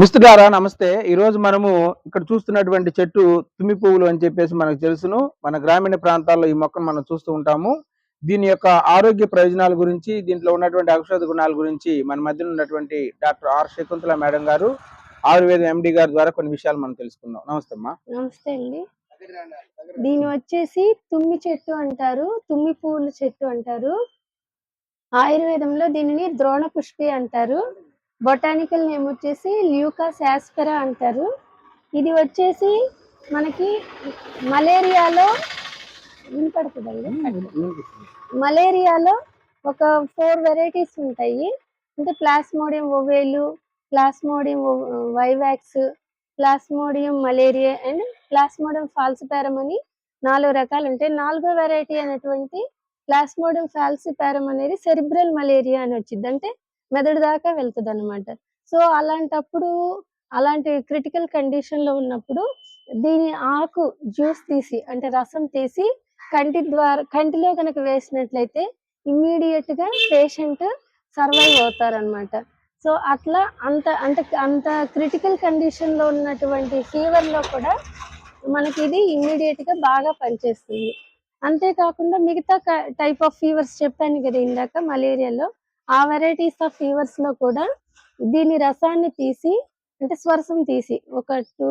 Mister గారా నమస్తే. ఈ రోజు మనము ఇక్కడ చూస్తున్నటువంటి చెట్టు తుమ్మి పువ్వులు అని చెప్పేసి మనకు తెలుసును. మన గ్రామీణ ప్రాంతాల్లో ఈ మొక్కను మనం చూస్తూ ఉంటాము. దీని యొక్క ఆరోగ్య ప్రయోజనాల గురించి దీంట్లో ఉన్నటువంటి ఔషధ గుణాల గురించి మన మధ్యలో ఉన్నటువంటి డాక్టర్ ఆర్ శకుంతల మేడం గారు ఆయుర్వేదం ఎండి గారి ద్వారా కొన్ని విషయాలు మనం తెలుసుకుందాం. నమస్తే అమ్మా. నమస్తే అండి. దీని వచ్చేసి తుమ్మి చెట్టు అంటారు తుమ్మి పువ్వుల చెట్టు అంటారు. ఆయుర్వేదంలో దీనిని ద్రోణ పుష్పి అంటారు. బొటానికల్ నేమ్ వచ్చేసి ల్యూకా శాస్పెరా అంటారు. ఇది వచ్చేసి మనకి మలేరియాలో వినపడుతుందండి మలేరియాలో ఒక ఫోర్ వెరైటీస్ ఉంటాయి. అంటే plasmodium ovale plasmodium vivax plasmodium malaria and plasmodium falciparum అని నాలుగు రకాలు ఉంటాయి. నాలుగో వెరైటీ అనేటువంటి ప్లాస్మోడియం ఫాల్సిపారం అనేది సెరిబ్రల్ మలేరియా అని వచ్చింది. అంటే మెదడు దాకా వెళ్తుంది అనమాట సో అలాంటప్పుడు అలాంటి క్రిటికల్ కండిషన్లో ఉన్నప్పుడు దీని ఆకు జ్యూస్ తీసి అంటే రసం తీసి కంటి ద్వారా కంటిలో కనుక వేసినట్లయితే ఇమ్మీడియట్గా పేషెంట్ సర్వైవ్ అవుతారనమాట సో అట్లా అంత అంటే అంత క్రిటికల్ కండిషన్లో ఉన్నటువంటి ఫీవర్లో కూడా మనకి ఇది ఇమ్మీడియట్గా బాగా పనిచేస్తుంది. అంతేకాకుండా మిగతా టైప్ ఆఫ్ ఫీవర్స్ చెప్పాను కదా ఇందాక మలేరియాలో ఆ వెరైటీస్ ఆఫ్ ఫీవర్స్లో కూడా దీని రసాన్ని తీసి అంటే స్వరసం తీసి ఒక టూ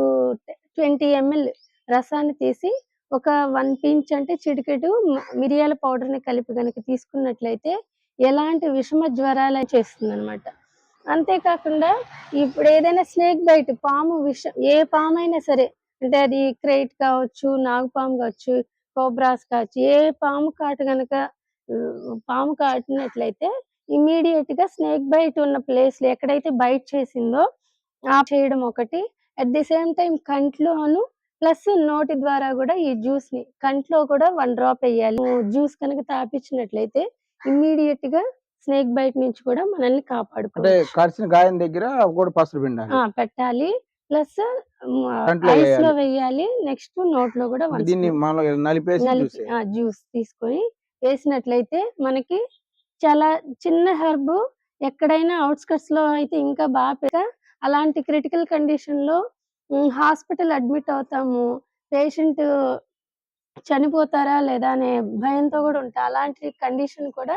ట్వంటీ ఎంఎల్ రసాన్ని తీసి ఒక వన్ పించ్ అంటే చిటికెడు మిరియాల పౌడర్ని ని కలిపి కనుక తీసుకున్నట్లయితే ఎలాంటి విషమ జ్వరాలు చేస్తుంది అనమాట అంతేకాకుండా ఇప్పుడు ఏదైనా స్నేక్ బైట్ పాము విష ఏ పాము అయినా సరే అంటే అది క్రైట్ కావచ్చు నాగుపాము కావచ్చు కోబ్రాస్ కావచ్చు ఏ పాము కాటు కనుక పాము కాటినట్లయితే ఇమీడియట్గా స్నేక్ బైట్ ఉన్న ప్లేస్లో ఎక్కడైతే బైట్ చేసిందో ఆ చేయడం ఒకటి. అట్ ది సేమ్ టైం కంట్లోను ప్లస్ నోటి ద్వారా కూడా ఈ జ్యూస్ని కంట్లో కూడా వన్ డ్రాప్ వేయాలి. జ్యూస్ కనుక తాపించినట్లయితే ఇమ్మీడియట్గా స్నేక్ బైట్ నుంచి కూడా మనల్ని కరిచిన గాయం దగ్గర కూడా పిండాలి. పెట్టాలి. Plus ice. లో వేయాలి. నెక్స్ట్ నోట్లో కూడా దీన్ని నలిపేసి జ్యూస్ తీసుకొని వేసినట్లయితే మనకి చాలా చిన్న హెర్బ్ ఎక్కడైనా లో అయితే ఇంకా బాగా అలాంటి క్రిటికల్ కండిషన్లో హాస్పిటల్ అడ్మిట్ అవుతాము. పేషెంట్ చనిపోతారా లేదా అనే భయంతో కూడా ఉంటా. అలాంటి కండిషన్ కూడా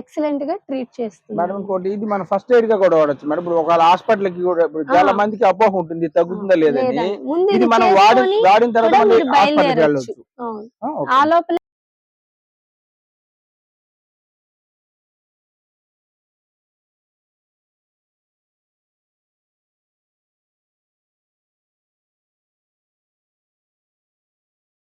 ఎక్సలెంట్గా ట్రీట్ మేడం చేస్తుంది ఇంకోటి ఇది మన ఫస్ట్ ఎయిడ్గా కూడా వాడచ్చు. మేడం ఇప్పుడు ఒకవేళ హాస్పిటల్కి కూడా ఇప్పుడు చాలా. మందికి అపోహ ఉంటుంది. తగ్గుతుందా లేదని ఇది మనం వాడిన తర్వాత. ఆ లోపల